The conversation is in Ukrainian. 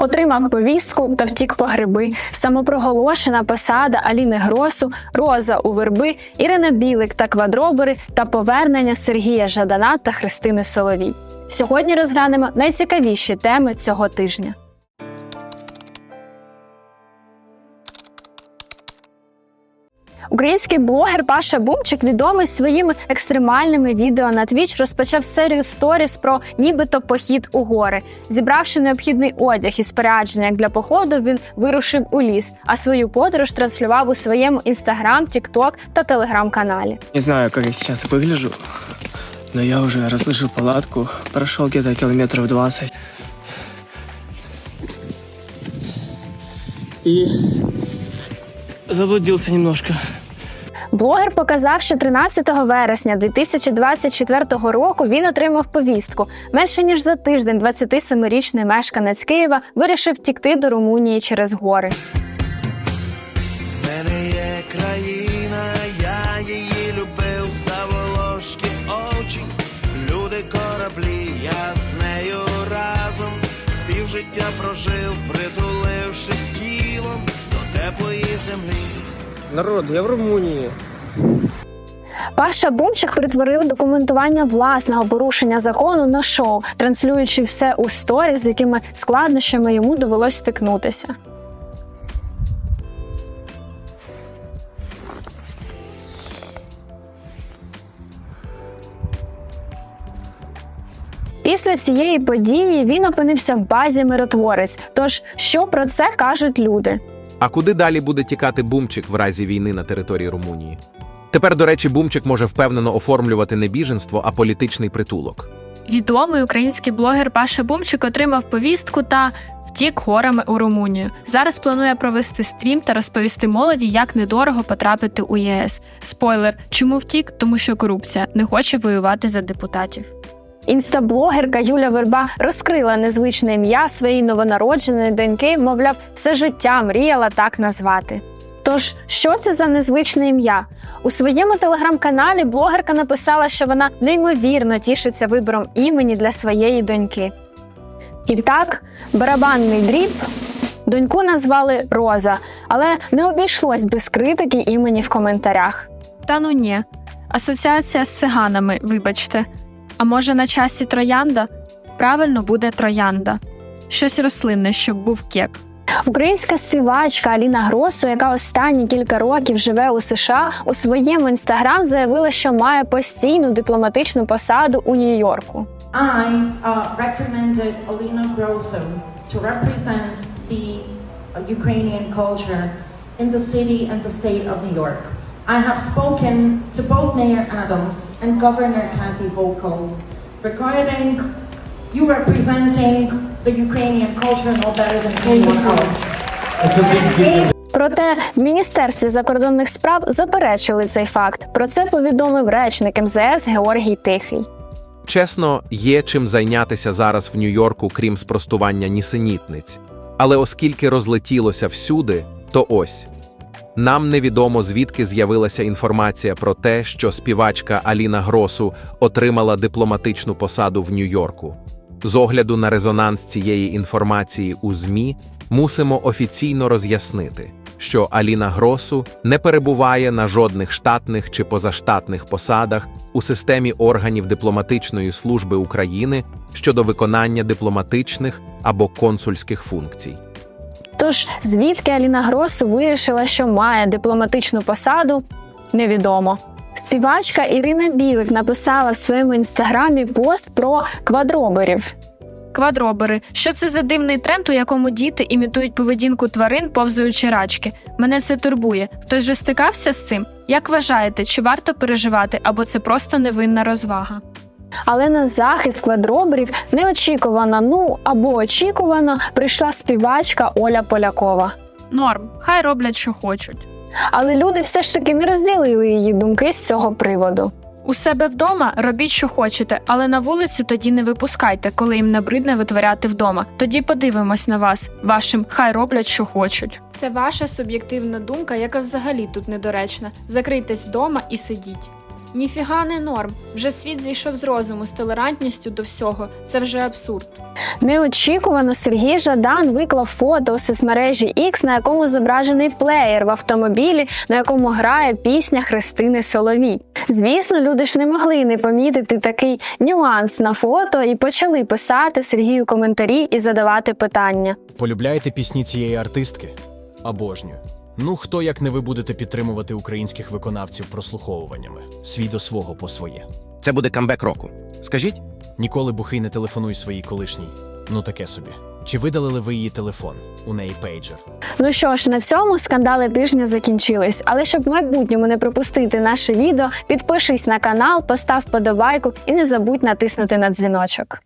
Отримав повістку та втік по гриби. Самопроголошена посада Аліни Гросу, Роза у верби, Ірина Білик та квадробери та повернення Сергія Жадана та Христини Соловій. Сьогодні розглянемо найцікавіші теми цього тижня. Український блогер Паша Бумчик, відомий своїми екстремальними відео на Twitch, розпочав серію сторіс про нібито похід у гори. Зібравши необхідний одяг і спорядження як для походу, він вирушив у ліс, а свою подорож транслював у своєму інстаграм, тікток та телеграм-каналі. Не знаю, как я сейчас выгляжу, но я уже расслышал палатку, прошел где-то километров 20. И заблудился немножко. Блогер показав, що 13 вересня 2024 року він отримав повістку. Менше ніж за тиждень 27-річний мешканець Києва вирішив втікти до Румунії через гори. В мене є країна, я її любив за волошки очі, люди кораблі, я з нею разом півжиття прожив, теплої землі. Народ, я в Румынии. Паша Бумчик перетворив документування власного порушення закону на шоу, транслюючи все у сторіс, з якими складнощами йому довелось стикнутися. Після цієї події він опинився в базі миротворець. Тож що про це кажуть люди? А куди далі буде тікати бумчик в разі війни на території Румунії? Тепер, до речі, бумчик може впевнено оформлювати не біженство, а політичний притулок. Відомий український блогер Паша Бумчик отримав повістку та втік горами у Румунію. Зараз планує провести стрім та розповісти молоді, як недорого потрапити у ЄС. Спойлер, чому втік? Тому що корупція не хоче воювати за депутатів. Інстаблогерка Юля Верба розкрила незвичне ім'я своєї новонародженої доньки, мовляв, все життя мріяла так назвати. Тож, що це за незвичне ім'я? У своєму телеграм-каналі блогерка написала, що вона неймовірно тішиться вибором імені для своєї доньки. І так, барабанний дріб доньку назвали Роза, але не обійшлось без критики імені в коментарях. Та ну ні. Асоціація з циганами, вибачте. А може на часі троянда? Правильно буде троянда. Щось рослинне, щоб був кек. Українська співачка Аліна Гросу, яка останні кілька років живе у США, у своєму інстаграм заявила, що має постійну дипломатичну посаду у Нью-Йорку. I uh, recommended Alina Grosso to represent the uh, Ukrainian culture in the city and the state of New York. I have spoken to both Mayor Adams and Governor Kathy Hochul regarding you representing the Ukrainian culture no better than anyone else. Проте в міністерстві закордонних справ заперечили цей факт. Про це повідомив речник МЗС Георгій Тихий. Чесно, є чим зайнятися зараз в Нью-Йорку, крім спростування нісенітниць. Але оскільки розлетілося всюди, то ось. Нам невідомо звідки з'явилася інформація про те, що співачка Аліна Гросу отримала дипломатичну посаду в Нью-Йорку. З огляду на резонанс цієї інформації у ЗМІ мусимо офіційно роз'яснити, що Аліна Гросу не перебуває на жодних штатних чи позаштатних посадах у системі органів дипломатичної служби України щодо виконання дипломатичних або консульських функцій. Тож звідки Аліна Гросу вирішила, що має дипломатичну посаду, невідомо. Співачка Ірина Білик написала в своєму інстаграмі пост про квадроберів. Квадробери. Що це за дивний тренд, у якому діти імітують поведінку тварин, повзуючи рачки? Мене це турбує. Хтось же стикався з цим? Як вважаєте, чи варто переживати, або це просто невинна розвага? Але на захист квадроберів неочікувано, ну або очікувано прийшла співачка Оля Полякова. Норм, хай роблять, що хочуть. Але люди все ж таки не розділили її думки з цього приводу. У себе вдома робіть, що хочете, але на вулицю тоді не випускайте, коли їм набридне витворяти вдома. Тоді подивимось на вас, вашим хай роблять, що хочуть. Це ваша суб'єктивна думка, яка взагалі тут недоречна. Закрийтесь вдома і сидіть. Ніфіга не норм. Вже світ зійшов з розуму з толерантністю до всього. Це вже абсурд. Неочікувано Сергій Жадан виклав фото у соцмережі X, на якому зображений плеєр в автомобілі, на якому грає пісня Христини Соловій. Звісно, люди ж не могли не помітити такий нюанс на фото і почали писати Сергію коментарі і задавати питання. Полюбляєте пісні цієї артистки? Обожнюю. Ну, хто як не ви будете підтримувати українських виконавців прослуховуваннями? Свій до свого по своє. Це буде камбек року. Скажіть? Ніколи бухий не телефонуй своїй колишній. Ну таке собі. Чи видалили ви її телефон? У неї пейджер. Ну що ж, на цьому скандали тижня закінчились. Але щоб в майбутньому не пропустити наше відео, підпишись на канал, постав подобайку і не забудь натиснути на дзвіночок.